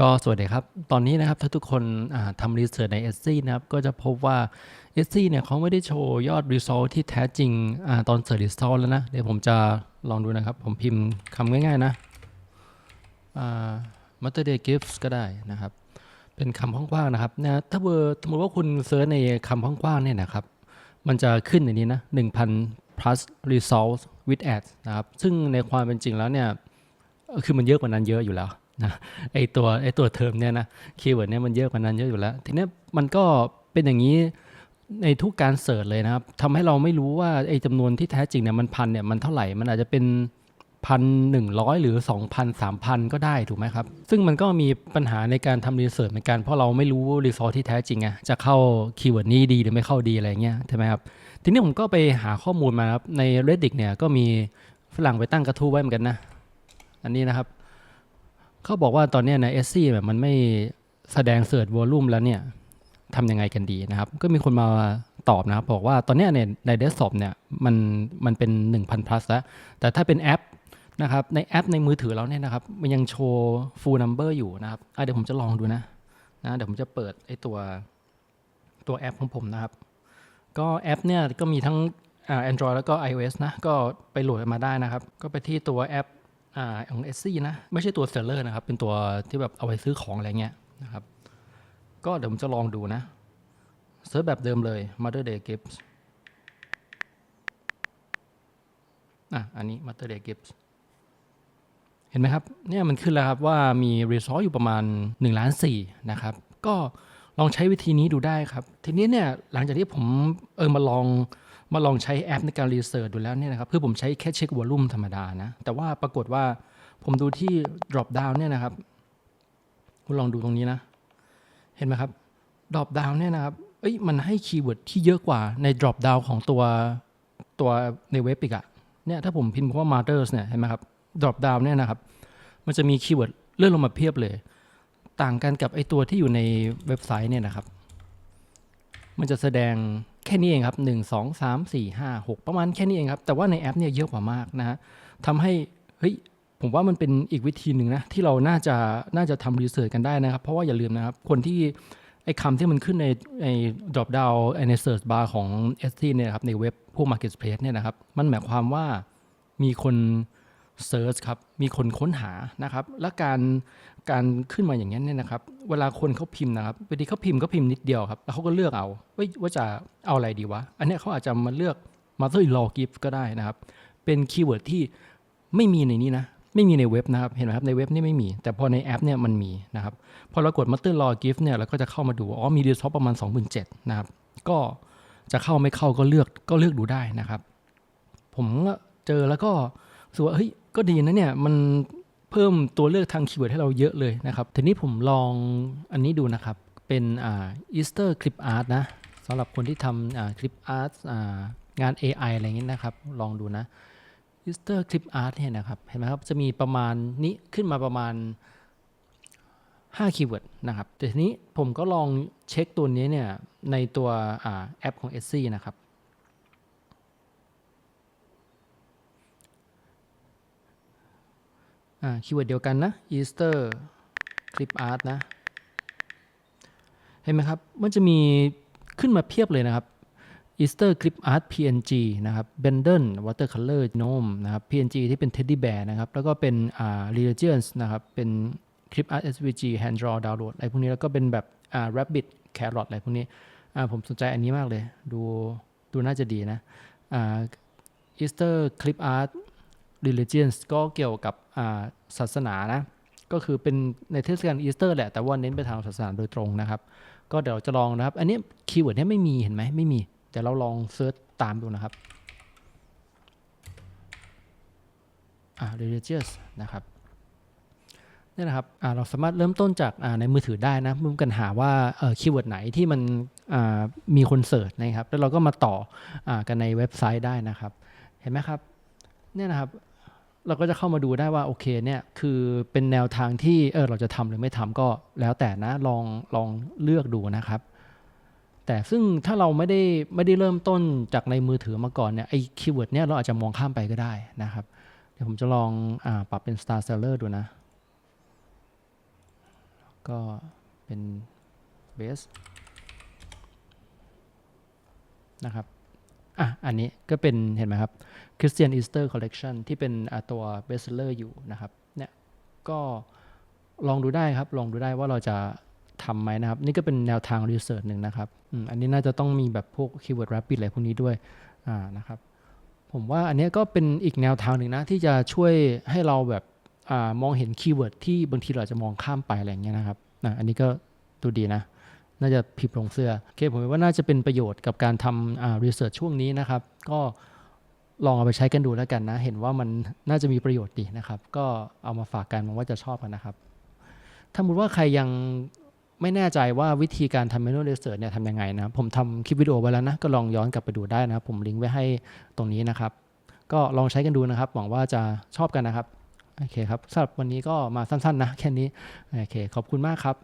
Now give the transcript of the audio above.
ก็สวัสดีครับ ตอนนี้นะครับถ้าทุกคนทำรีเสิร์ชใน s อนะครับก็จะพบว่า s อเนี่ยเขาไม่ได้โชว์ยอด Result ที่แท้จริงอตอนเสิร์ช Result แล้วนะ เดี๋ยวผมจะลองดูนะครับ ผมพิมพ์คำง่ายๆนะอ่า Mother Day Gifts ก็ได้นะครับ เป็นคำกว้างๆนะครับนะถ้าเบอร์สมมติว่าคุณเซิร์ชในคำกว้างๆเนี่ยนะครับ มันจะขึ้นในนี้นะ 1,000 plus results with ads นะครับ ซึ่งในความเป็นจริงแล้วเนี่ยคือมันเยอะกว่านั้นเยอะอยู่แล้ว นะไอตัวไอตัวเทอมเนี่ยนะคีย์เวิร์ดเนี่ยมันเยอะกว่านั้นเยอะอยู่แล้ว ทีนี้มันก็เป็นอย่างนี้ในทุกการเสิร์ชเลยนะครับทำให้เราไม่รู้ว่าไอจำนวนที่แท้จริงเนี่ยมันพันเนี่ยมันเท่าไหร่มันอาจจะเป็นพันหนึ่งร้อยหรือสองพันสามพันก็ได้ถูกไหมครับ ซึ่งมันก็มีปัญหาในการทำรีเสิร์ชเหมือนกัน เพราะเราไม่รู้รีซอสที่แท้จริงไงจะเข้าคีย์เวิร์ดนี้ดีหรือไม่เข้าดีอะไรเงี้ยใช่ไหมครับ ทีนี้ผมก็ไปหาข้อมูลมาครับใน reddit เนี่ยก็มีฝรั่งไปตั้งกระทู้ไว้เหมือนกันนะ อันนี้นะครับ เขาบอกว่าตอนนี้ยในเอสซี่แบบมันไม่แสดงเสิร์ชวอลลุ่มแล้วเนี่ยทำยังไงกันดีนะครับ ก็มีคนมาตอบนะครับ บอกว่าตอนนี้ยเนี่ยในเดสก์ท็อปเนี่ยมันมันเป็น 1,000 plus แล้ว แต่ถ้าเป็นแอปนะครับในแอปในมือถือเราเนี่ยนะครับ มันยังโชว์ full number อยู่นะครับเดี๋ยวผมจะลองดูนะนะเดี๋ยวผมจะเปิดไอตัวตัวแอปของผมนะครับ ก็แอปเนี่ยก็มีทั้งอ่า Android แล้วก็ iOS นะ ก็ไปโหลดมาได้นะครับ ก็ไปที่ตัวแอป อ่าของ s อสซี่นะไม่ใช่ตัวเซลเลอร์นะครับ เป็นตัวที่แบบเอาไว้ซื้อของอะไรเงี้ยนะครับก็เดี๋ยวผมจะลองดูนะเซิร์ชแบบเดิมเลย Mother Day Gifts อะอันนี้ Mother Day Gifts เห็นไหมครับเนี่ยมันขึ้นแล้วครับว่ามี Result อยู่ประมาณ1ล้าน4นะครับ ก็ลองใช้วิธีนี้ดูได้ครับ ทีนี้เนี่ยหลังจากที่ผมเออมาลอง มาลองใช้แอปในการรีเสิร์ชดูแล้วเนี่ยนะครับคือผมใช้แค่เช็ควอลลุ่มธรรมดานะ แต่ว่าปรากฏว่าผมดูที่ drop down เนี่ยนะครับ คุณลองดูตรงนี้นะ เห็นไหมครับ drop down เนี่ยนะครับเอ้ยมันให้คีย์เวิร์ดที่เยอะกว่าใน drop down ของตัวตัวในเว็บอีกอะเนี่ยถ้าผมพิมพ์คำว่า mothers เนี่ยเห็นไหมครับ drop down เนี่ยนะครับ มันจะมีคีย์เวิร์ดเลื่อนลงมาเพียบเลย ต่างกันกับไอตัวที่อยู่ในเว็บไซต์เนี่ยนะครับ มันจะแสดง แค่นี้เองครับ 1 2 3 4 5 6 ประมาณแค่นี้เองครับ แต่ว่าในแอปเนี่ยเยอะกว่ามากนะฮะทำให้เฮ้ยผมว่ามันเป็นอีกวิธีหนึ่งนะที่เราน่าจะน่าจะทำรีเสิร์ชกันได้นะครับ เพราะว่าอย่าลืมนะครับ คนที่ไอ้คำที่มันขึ้นในใน drop down ใน search bar ของ s อเนี่ยครับในเว็บพวก marketplace เนี่ยนะครับ มันหมายความว่ามีคน เซิร์ชครับมีคนค้นหานะครับและการการขึ้นมาอย่างนี้เนี่ยนะครับเวลาคนเขาพิมพ์นะครับบางทีเขาพิมพ์ก็พิมพ์นิดเดียวครับแล้วเขาก็เลือกเอาว่าว่าจะเอาอะไรดีวะ อันนี้เขาอาจจะมาเลือก mother in law gift ก็ได้นะครับ เป็นคีย์เวิร์ดที่ไม่มีในนี้นะไม่มีในเว็บนะครับเห็นไหมครับในเว็บนี่ไม่มี แต่พอในแอปเนี่ยมันมีนะครับพอเรากด mother in law gift เนี่ยเราก็จะเข้ามาดูอ๋อมีรีซอสประมาณ 27,000นะครับก็จะเข้าไม่เข้าก็เลือกก็เลือกดูได้นะครับ ผมเจอแล้วก็รู้สึกว่าเฮ้ย ก็ดีนะเนี่ยมันเพิ่มตัวเลือกทางคีย์เวิร์ดให้เราเยอะเลยนะครับ ทีนี้ผมลองอันนี้ดูนะครับ เป็นอ่า Easter Clip Art นะสำหรับคนที่ทำอ่าคลิปอาร์ตอ่างาน AI อะไรอย่างนี้นะครับ ลองดูนะ Easter Clip Art เนี่ยนะครับ เห็นไหมครับ จะมีประมาณนี้ขึ้นมาประมาณ5คีย์เวิร์ดนะครับแต่ทีนี้ผมก็ลองเช็คตัวนี้เนี่ยในตัวอแอปของ s อนะครับ อ่า คีย์เวิร์ดเดียวกันนะ Easter Clip Art นะ เห็นไหมครับ มันจะมีขึ้นมาเพียบเลยนะครับ Easter Clip Art PNG นะครับ Bendon Watercolor Gnome นะครับ PNG ที่เป็น Teddy Bear นะครับ แล้วก็เป็น Religions นะครับ เป็น Clip Art SVG Hand Draw Download อะไรพวกนี้ แล้วก็เป็นแบบ Rabbit Carrot อะไรพวกนี้ ผมสนใจอันนี้มากเลย ดู ดูน่าจะดีนะอ่า Easter Clip Art religions ก็เกี่ยวกับศาสนานะ ก็คือเป็นในเทศกาลอีสเตอร์แหละ แต่ว่าเน้นไปทางศาสนาโดยตรงนะครับ ก็เดี๋ยวจะลองนะครับ อันนี้คีย์เวิร์ดนี้ไม่มีเห็นไหมไม่มีเดี๋ยวเราลองเซิร์ชตามดูนะครับอ่า religious นะครับนี่นะครับอ่าเราสามารถเริ่มต้นจากในมือถือได้นะมุ่งกันหาว่าคีย์เวิร์ดไหนที่มันมีคนเสิร์ชนะครับ แล้วเราก็มาต่ออกันในเว็บไซต์ได้นะครับ เห็นไหมครับ เนี่ยนะครับ เราก็จะเข้ามาดูได้ว่าโอเคเนี่ยคือเป็นแนวทางที่เออเราจะทำหรือไม่ทำก็แล้วแต่นะลองลองเลือกดูนะครับ แต่ซึ่งถ้าเราไม่ได้ไม่ได้เริ่มต้นจากในมือถือมาก่อนเนี่ยไอ้คีย์เวิร์ดเนี่ยเราอาจจะมองข้ามไปก็ได้นะครับ เดี๋ยวผมจะลองอปรับเป็น Star Seller ดูนะ ก็เป็น base นะครับ อะอันนี้ก็เป็นเห็นไหมครับ Christian Easter Collection ที่เป็นตัว best seller อยู่นะครับเนี่ยก็ลองดูได้ครับ ลองดูได้ว่าเราจะทำไหมนะครับ นี่ก็เป็นแนวทาง research หนึ่งนะครับอืมอันนี้น่าจะต้องมีแบบพวก keyword rapid อะไรพวกนี้ด้วยอ่านะครับ ผมว่าอันนี้ก็เป็นอีกแนวทางหนึ่งนะ ที่จะช่วยให้เราแบบอามองเห็นคีย์เวิร์ดที่บางทีเราจะมองข้ามไปอะไรอย่างเงี้ยนะครับนะอันนี้ก็ดูดีนะ น่าจะพิมพ์ลงเสื้อโอเคผมว่าน่าจะเป็นประโยชน์กับการทำอ่า research ช่วงนี้นะครับ ก็ลองเอาไปใช้กันดูแล้วกันนะ เห็นว่ามันน่าจะมีประโยชน์ดีนะครับ ก็เอามาฝากกันหวังว่าจะชอบกันนะครับ ถ้ามมติว่าใครยังไม่แน่ใจว่าวิธีการทำ manual research เนี่ยทำยังไงนะผมทำคลิปวิดีโอไว้แล้วนะ ก็ลองย้อนกลับไปดูได้นะผมลิงก์ไว้ให้ตรงนี้นะครับ ก็ลองใช้กันดูนะครับ หวังว่าจะชอบกันนะครับ โอเคครับสำหรับวันนี้ก็มาสั้นๆนะแค่นี้ โอเค ขอบคุณมากครับ